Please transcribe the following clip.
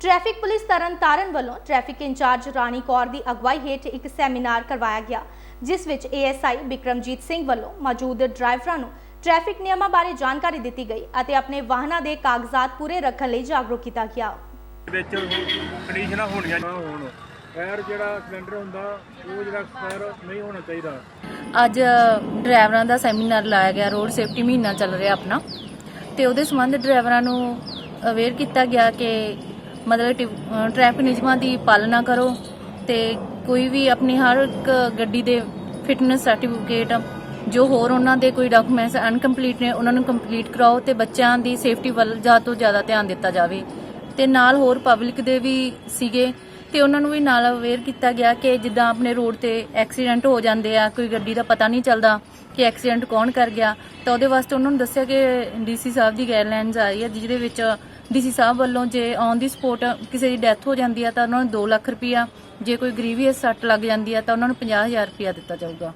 Traffic police Tarn Taran ਵੱਲੋਂ traffic incharge Rani Kaur ਦੀ ਅਗਵਾਈ ਹੇਠ ਇੱਕ ਸੈਮੀਨਾਰ ਕਰਵਾਇਆ ਗਿਆ ਜਿਸ ਵਿੱਚ ਏਐਸਆਈ ਬਿਕਰਮਜੀਤ ਸਿੰਘ ਵੱਲੋਂ ਮੌਜੂਦ ਡਰਾਈਵਰਾਂ ਨੂੰ ਟ੍ਰੈਫਿਕ ਨਿਯਮਾਂ ਬਾਰੇ ਜਾਣਕਾਰੀ ਦਿੱਤੀ ਗਈ ਅਤੇ ਆਪਣੇ ਵਾਹਨਾਂ ਦੇ ਕਾਗਜ਼ਾਤ ਪੂਰੇ ਰੱਖਣ ਲਈ ਜਾਗਰੂਕ ਕੀਤਾ ਗਿਆ। ਵਿੱਚ ਕੰਡੀਸ਼ਨਾਂ ਹੋਣੀਆਂ ਹੋਣ। ਫਾਇਰ ਜਿਹੜਾ ਸਿਲੰਡਰ ਹੁੰਦਾ ਉਹ ਜਿਹੜਾ ਫਾਇਰ ਨਹੀਂ ਹੋਣਾ ਚਾਹੀਦਾ। ਅੱਜ ਡਰਾਈਵਰਾਂ ਦਾ ਸੈਮੀਨਾਰ ਲਾਇਆ ਗਿਆ ਰੋਡ ਸੇਫਟੀ ਮਹੀਨਾ ਚੱਲ ਰਿਹਾ ਆਪਣਾ। ਤੇ ਉਹਦੇ ਸੰਬੰਧ ਡਰਾਈਵਰਾਂ ਨੂੰ ਅਵੇਅਰ ਕੀਤਾ ਗਿਆ ਕਿ ਮਤਲਬ ਟਿ- ਅਹ ਟ੍ਰੈਫਿਕ ਨਿਯਮਾਂ ਦੀ ਪਾਲਣਾ ਕਰੋ ਤੇ ਕੋਈ ਵੀ ਆਪਣੀ ਹਰ ਇੱਕ ਗੱਡੀ ਦੇ ਫਿਟਨੈਸ ਸਰਟੀਫਿਕੇਟ ਜੋ ਹੋਰ ਉਹਨਾਂ ਦੇ ਕੋਈ ਡਾਕੂਮੈਂਟਸ ਅਨਕੰਪਲੀਟ ਨੇ, ਉਹਨਾਂ ਨੂੰ ਕੰਪਲੀਟ ਕਰਾਓ ਤੇ ਬੱਚਿਆਂ ਦੀ ਸੇਫਟੀ ਵੱਲ ਜ਼ਿਆਦਾ ਤੋਂ ਜ਼ਿਆਦਾ ਧਿਆਨ ਦਿੱਤਾ ਜਾਵੇ। ਤੇ ਨਾਲ ਹੋਰ ਪਬਲਿਕ ਦੇ ਵੀ ਸੀਗੇ ਤੇ ਉਹਨਾਂ ਨੂੰ ਵੀ ਨਾਲ ਅਵੇਅਰ ਕੀਤਾ ਗਿਆ ਕਿ ਜਿੱਦਾਂ ਆਪਣੇ ਰੋਡ ਤੇ ਐਕਸੀਡੈਂਟ ਹੋ ਜਾਂਦੇ ਆ, ਕੋਈ ਗੱਡੀ ਦਾ ਪਤਾ ਨਹੀਂ ਚੱਲਦਾ ਕਿ ਐਕਸੀਡੈਂਟ ਕੌਣ ਕਰ ਗਿਆ। ਤਾਂ ਉਹਦੇ ਵਾਸਤੇ ਉਹਨਾਂ ਨੂੰ ਦੱਸਿਆ ਕਿ ਡੀਸੀ ਸਾਹਿਬ ਦੀ ਗਾਈਡਲਾਈਨਸ ਆ ਰਹੀ ਹੈ, ਜਿਹਦੇ ਵਿੱਚ ਡੀਸੀ ਸਾਹਿਬ ਵੱਲੋਂ ਜੇ ਔਨ ਦੀ ਸਪੋਟ ਕਿਸੇ ਦੀ ਡੈਥ ਹੋ ਜਾਂਦੀ ਆ ਤਾਂ ਉਹਨਾਂ ਨੂੰ 2 ਲੱਖ ਰੁਪਇਆ ਜੇ ਕੋਈ ਗ੍ਰੀਵੀਅਸ ਸੱਟ ਲੱਗ ਜਾਂਦੀ ਆ ਤਾਂ ਉਹਨਾਂ ਨੂੰ 50000 ਰੁਪਇਆ ਦਿੱਤਾ ਜਾਊਗਾ।